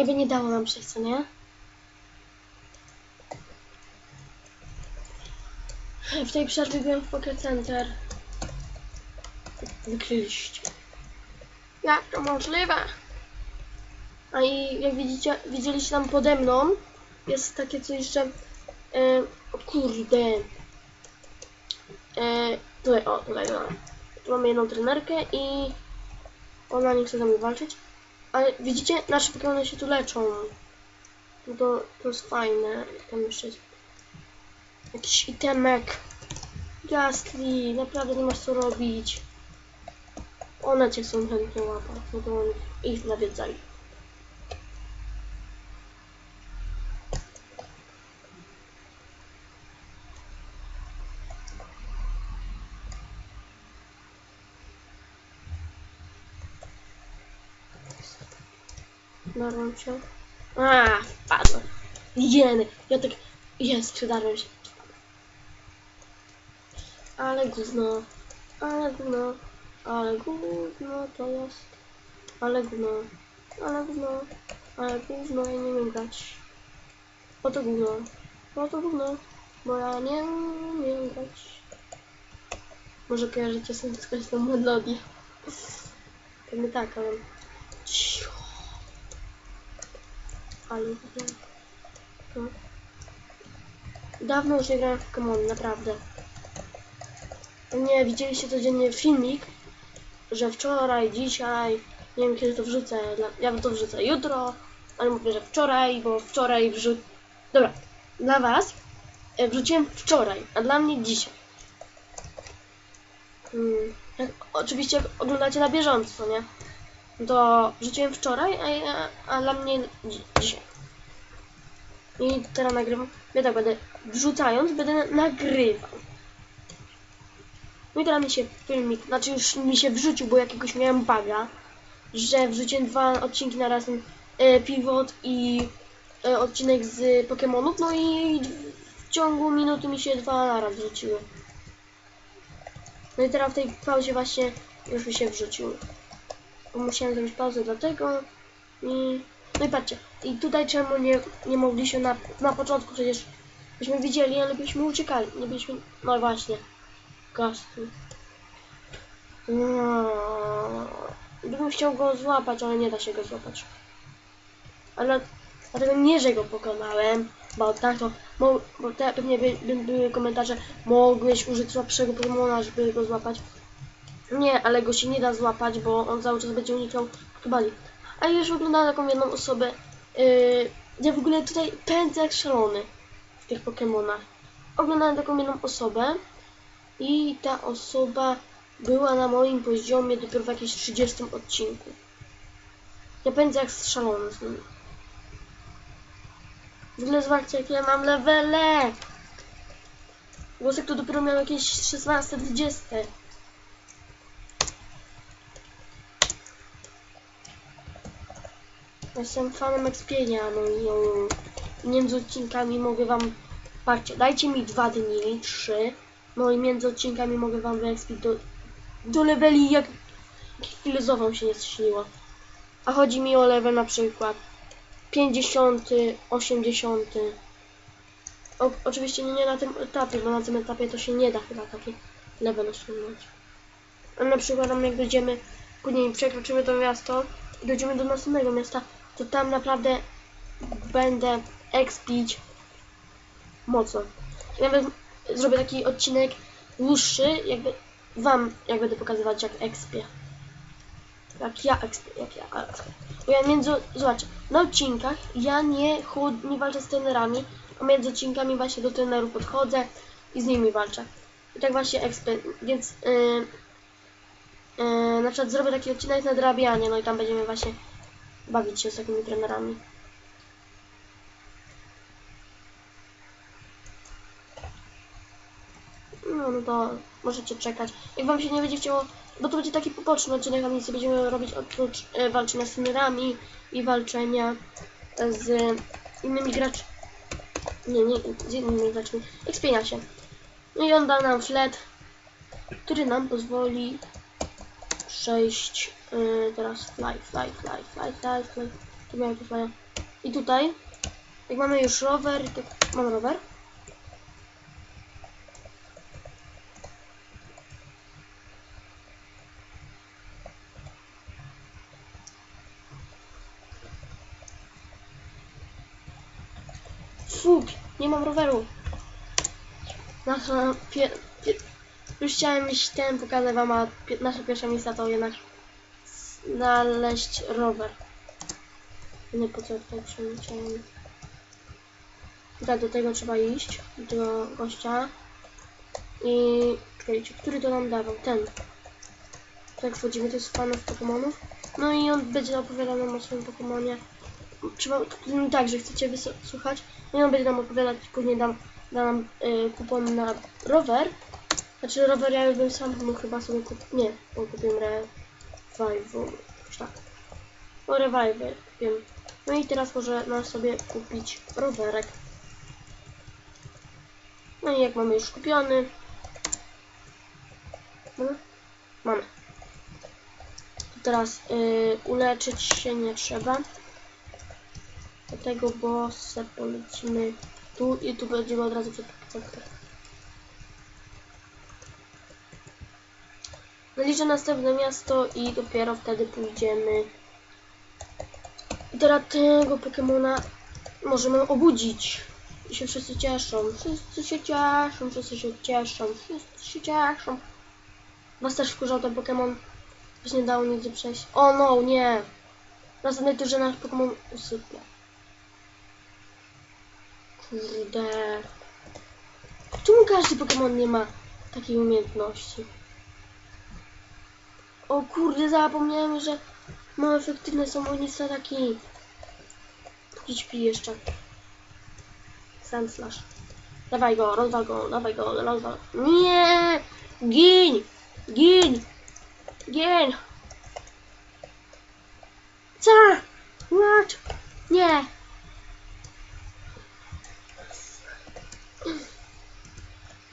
Jakby nie dało nam przejść, co nie? W tej przerwie byłem w Pocket Center. Wykryliście. Jak to możliwe? A i jak widzicie, widzieliście tam pode mną jest takie coś, że o kurde e, tutaj, o tutaj, no. tu mamy jedną trenerkę i ona nie chce z nami walczyć ale widzicie, nasze Pokémony się tu leczą. No to, to jest fajne tam jeszcze jest jakiś itemek. Gastly, naprawdę nie masz co robić. One cię chcą chętnie łapać, no to ich nawiedzali Darłam się. A. Jeny. Ja tak... Jest, przydarłem się. Ale gówno. Ale gówno. Ale gówno to jest. Ale gówno. Ale gówno. Ale gówno, ja nie umiem grać. Po to gówno. Po to gówno. Bo ja nie umiem grać. Może kojarzycie sobie skądś tą melodię. Pewnie tak, ale... Cicho. Ale no. Dawno już nie grałem w Pokémon, naprawdę. Nie, widzieliście codziennie filmik, że wczoraj, dzisiaj, nie wiem kiedy to wrzucę, ja to wrzucę jutro, ale mówię, że wczoraj, bo wczoraj wrzu... Dobra, dla was e, wrzuciłem wczoraj, a dla mnie dzisiaj. Hmm. Jak oczywiście oglądacie na bieżąco, nie? To wrzuciłem wczoraj, a, ja, a dla mnie dzi dzisiaj. I teraz nagrywam. Ja tak będę wrzucając, będę nagrywał. No i teraz mi się filmik, znaczy już mi się wrzucił, bo jakiegoś miałem baga, że wrzuciłem dwa odcinki na raz, e, Pivot i e, odcinek z Pokémonów, no i w ciągu minuty mi się dwa na raz wrzuciły. No i teraz w tej pauzie właśnie już mi się wrzucił bo musiałem zrobić pauzę dlatego i no i patrzcie i tutaj czemu nie, nie mogliśmy na, na początku przecież byśmy widzieli, ale byśmy uciekali nie byliśmy, no właśnie gastu no, chciał go złapać, ale nie da się go złapać. Ale dlatego nie, że go pokonałem bo tak to, bo te, pewnie by, by, były komentarze mogłeś użyć słabszego Pokemona, żeby go złapać nie, ale go się nie da złapać, bo on cały czas będzie unikał Tubali. A już oglądałem taką jedną osobę. Yy, ja w ogóle tutaj pędzę jak szalony w tych Pokémonach. Oglądałem taką jedną osobę i ta osoba była na moim poziomie dopiero w jakimś 30 odcinku. Ja pędzę jak szalony z nim. W ogóle zobaczcie jakie ja mam levele! Głosek to dopiero miał jakieś 16-20. Jestem fanem expienia, no i no, między odcinkami mogę wam... Patrzcie, dajcie mi dwa dni, trzy, no i między odcinkami mogę wam wyekspić do, do leveli jak... filozofom się nie śniło. A chodzi mi o level na przykład 50, 80. O, oczywiście nie na tym etapie, bo na tym etapie to się nie da chyba taki level osiągnąć. A na przykład jak dojdziemy, później przekroczymy to miasto dojdziemy do następnego miasta, to tam naprawdę będę expić mocno. I nawet zrobię taki odcinek dłuższy, jakby wam, jak będę pokazywać jak expię. Jak ja expię, jak ja expię. Bo ja między, zobaczcie, na odcinkach ja nie chud, nie walczę z trenerami, a między odcinkami właśnie do trenerów podchodzę i z nimi walczę. I tak właśnie expię, więc yy, yy, na przykład zrobię taki odcinek na drabianie, no i tam będziemy właśnie bawić się z takimi trenerami. No, no to możecie czekać. Jak wam się nie będzie chciało, bo to będzie taki poboczny odcinek, a my sobie będziemy robić oprócz e, walczenia z trenerami i walczenia z innymi graczami. Nie, nie, z innymi graczami. Ekspienia się. No i on da nam flet, który nam pozwoli przejść yy, teraz fly, fly, fly, fly, fly, fly. To miałem fajne. I tutaj, jak mamy już rower, to mam rower. Fuk, nie mam roweru. Nasza pie, pie, już chciałem iść ten pokazać wam, a pie, nasza miejsca to jednak znaleźć rower. Nie po co tutaj przemyciałem. Tak, do tego trzeba iść, do gościa. I czekajcie, który to nam dawał? Ten. Tak wchodzimy, to jest Pokemonów. No i on będzie opowiadał nam o swoim Pokemonie. Trzeba, mm, tak, że chcecie wysłuchać. No i on będzie nam opowiadać, później dam, da nam y, kupon na rower. Znaczy rower ja bym sam mógł chyba sobie kupić. Nie, bo kupiłem Revival. Tak. No Revival kupiłem. No i teraz może nam sobie kupić rowerek. No i jak mamy już kupiony. No, mamy. To teraz y, uleczyć się nie trzeba. Do tego bossa polecimy tu i tu będziemy od razu przed Naliczę następne miasto i dopiero wtedy pójdziemy. I teraz tego Pokemona możemy obudzić. I się wszyscy cieszą. Wszyscy się cieszą, wszyscy się cieszą, wszyscy się cieszą. Was też wkurzał ten Pokemon. Byś nie dało nigdzie przejść. O no, nie! Następnej turze nasz Pokemon usypia. Kurde. Czemu każdy Pokemon nie ma takiej umiejętności? O kurde, zapomniałem, że mało efektywne są ulice taki. Póki śpi jeszcze. Sandslash. Dawaj go, rozwal go, dawaj go, rozwal. Nie! Gin! Gin! Gin! Co? What? Nie!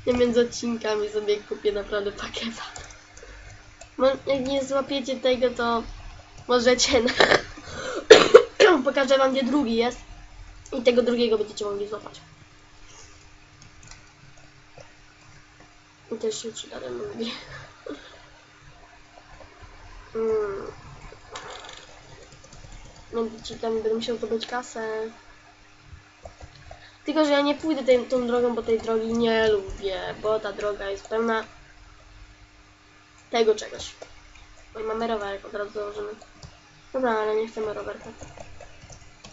Ja między odcinkami sobie kupię naprawdę pakieta. Jak nie złapiecie tego, to możecie... Pokażę wam, gdzie drugi jest. I tego drugiego będziecie mogli złapać. I też się przyda drugi. Mm. Między odcinkami będę musiał zdobyć kasę. Tylko, że ja nie pójdę tej, tą drogą, bo tej drogi nie lubię, bo ta droga jest pełna tego czegoś. Oj, mamy rowerek, od razu założymy. Dobra, ale nie chcemy rowerka.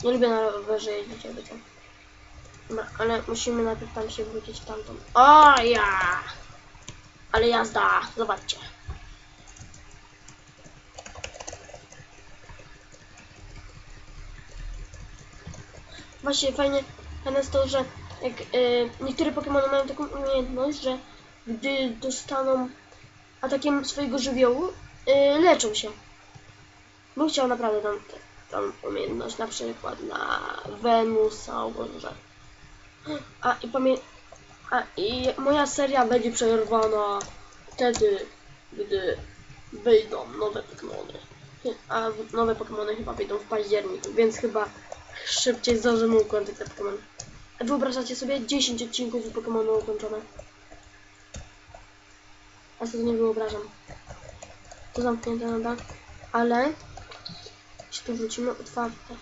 Nie lubię na rowerze jeździć, jakby to. Dobra, ale musimy najpierw tam się wrócić tamtą. O ja! Ale jazda, zobaczcie. Właśnie fajnie, fajne jest to, że jak y, niektóre Pokémony mają taką umiejętność, że gdy dostaną atakiem swojego żywiołu, y, leczą się. Bym chciał naprawdę tą, tą umiejętność, na przykład na Venusa albo że. A i pamię... A i moja seria będzie przerwana wtedy, gdy wyjdą nowe Pokémony. A nowe Pokémony chyba wyjdą w październiku, więc chyba szybciej zdążymy ukończyć te Pokémony. Wyobrażacie sobie 10 odcinków z Pokémonu ukończone? Ja sobie nie wyobrażam. To zamknięte nadal, ale jeśli tu wrócimy otwarte.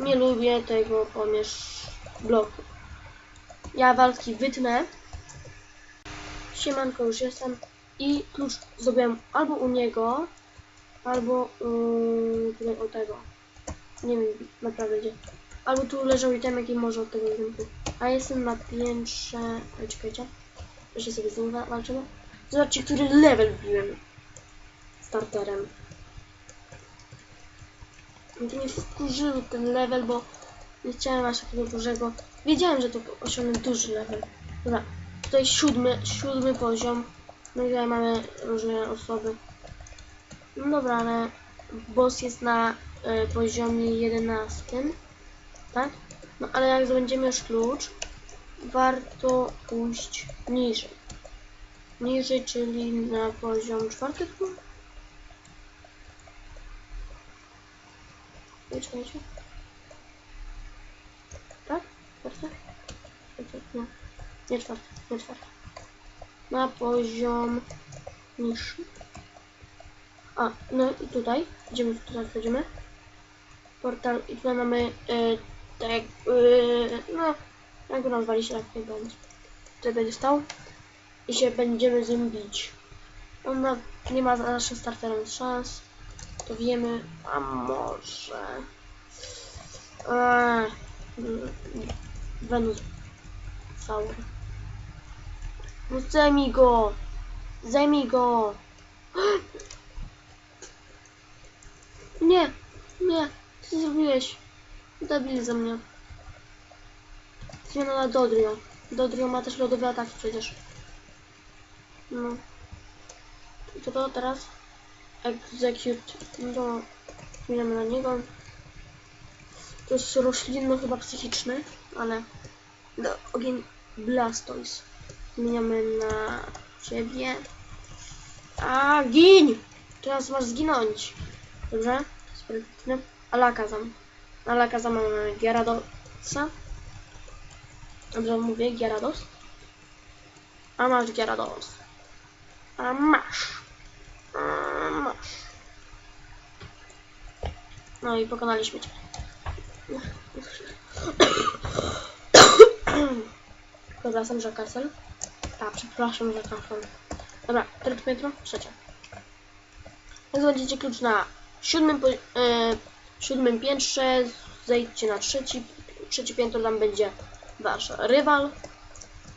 Nie lubię tego pomierz bloku. Ja walki wytnę. Siemanko, już jestem. I klucz zdobyłem albo u niego, albo u tutaj u tego. Nie wiem naprawdę gdzie. Albo tu leżał itemek i może od tego rynku. A jestem na piętrze. Czekajcie. Jeszcze sobie z nim wa- walczymy. Zobaczcie, który level wbiłem starterem. To mnie wkurzył ten level, bo nie chciałem aż takiego dużego. Wiedziałem, że to osiągnę duży level. Dobra, tutaj siódmy, siódmy poziom. No i tutaj mamy różne osoby. No dobra, ale boss jest na y, poziomie 11. Tak? No ale jak zdobędziemy już klucz, warto pójść niżej. Niżej, czyli na poziom czwarty chyba? Nie, czekajcie. Tak? Czwarte? Nie. Nie czwarte, nie czwarte. Na poziom niższy. A, no i tutaj. Idziemy, tutaj wchodzimy. Portal i tutaj mamy e, tak e, no, jak go nazwaliście, tak nie będzie. Tutaj będzie stał i się będziemy z nim bić. On ma, nie ma za naszym starterem szans. To wiemy, a może... Eee, Wenus. Cały. No zajmij go! Zajmij go! Nie! Nie! Co zrobiłeś? Debil ze mnie. Zmiana na Dodrio. Dodrio ma też lodowy atak przecież. No. I to, to teraz? Execute. No to zmieniamy na niego. To jest roślinno chyba psychiczny, ale do ogień Blastoise. Zmieniamy na ciebie. A gin! Teraz masz zginąć. Dobrze? Sprytny. Alakazam. Alakazam mamy Gyaradosa. Dobrze mówię, Gyarados. A masz Gyarados. A masz. A masz. No i pokonaliśmy cię. Przepraszam, że kasel. A, przepraszam, że kasel. Dobra, trzecie piętro, trzecie. Znajdziecie klucz na siódmym, e, siódmym piętrze, zejdźcie na trzeci, trzecie piętro, tam będzie wasz rywal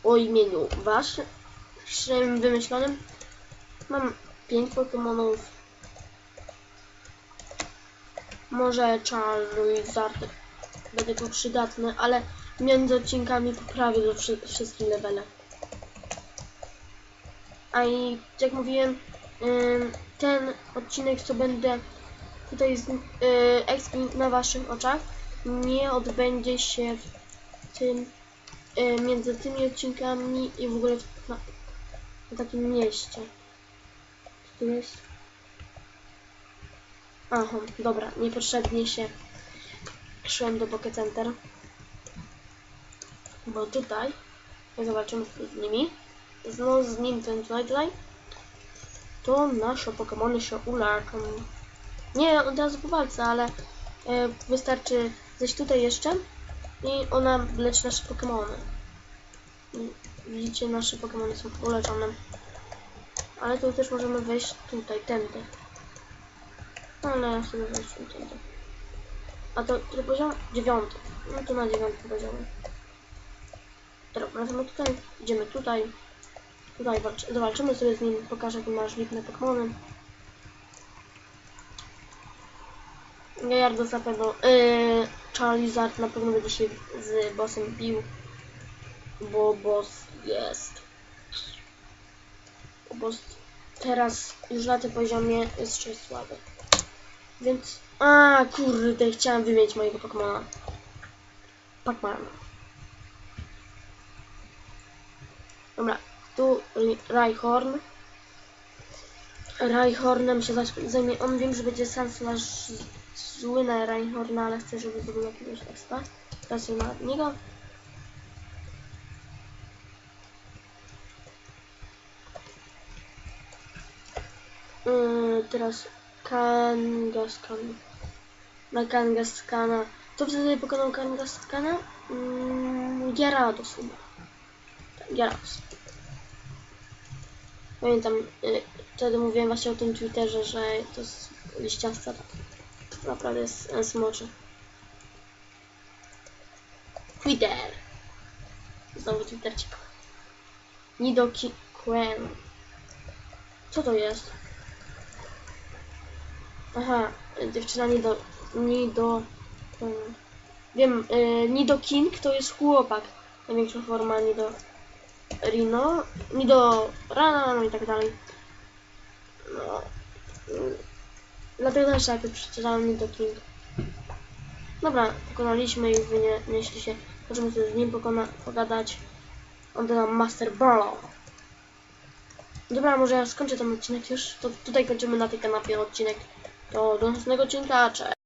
o imieniu waszym wymyślonym. Mam pięć Pokemonów. Może Charizard będzie tu przydatny, ale między odcinkami poprawię do wszy wszystkie levele. A i jak mówiłem, ten odcinek, co będę tutaj z, yy, na waszych oczach, nie odbędzie się w tym, yy, między tymi odcinkami i w ogóle w, na, na takim mieście. Tu jest? Aha, dobra, niepotrzebnie się szłem do Poké Center. Bo tutaj, zobaczymy z nimi, no z nim ten tutaj, to nasze Pokémony się uleczą. Nie od razu po walce, ale e, wystarczy zejść tutaj jeszcze i ona leczy nasze Pokémony. Widzicie, nasze Pokémony są uleczone. Ale tu też możemy wejść tutaj, tędy. Ale ja sobie wejść tędy. A to który poziom? Dziewiąty. No to na dziewiątym poziomie. Dobra, wracamy tutaj. Idziemy tutaj. Tutaj walczy, zawalczymy sobie z nim. Pokażę, jakie masz lipne Pokémony. Gajardos na pewno. Yy, Charizard na pewno będzie się z bossem bił. Bo boss jest. Bo boss teraz już na tym poziomie jest jeszcze słaby. Więc. A kurde, chciałem wymienić mojego Pokemona. Pac-Man. Dobra, tu Rhyhorn. Rhyhornem się zajmie. On wiem, że będzie nasz zły na Rhyhorna, ale chcę, żeby zrobił jakiegoś expa. Teraz na niego. Yy, teraz Kangaskhan. Na Kangaskana. To wtedy pokonał Kangaskana? Mm, Gyarados chyba. Tak, Gyarados. Pamiętam, y, wtedy mówiłem właśnie o tym Twitterze, że to jest liściasta. Tak. Naprawdę jest smoczy. Twitter. Znowu Twittercik. Nidoki Quen. Co to jest? Aha, dziewczyna nie do. Nie do. Um, wiem, y, Nido King to jest chłopak. Największa forma Nido Rino. Nido Rana, no i tak dalej. No. Dlatego też tak przeczytałem Nido King. Dobra, pokonaliśmy i wynieśli się. Możemy sobie z nim pokona pogadać. On to nam Master Ball. Dobra, może ja skończę ten odcinek już. To tutaj kończymy na tej kanapie odcinek. To do następnego odcinka, cześć.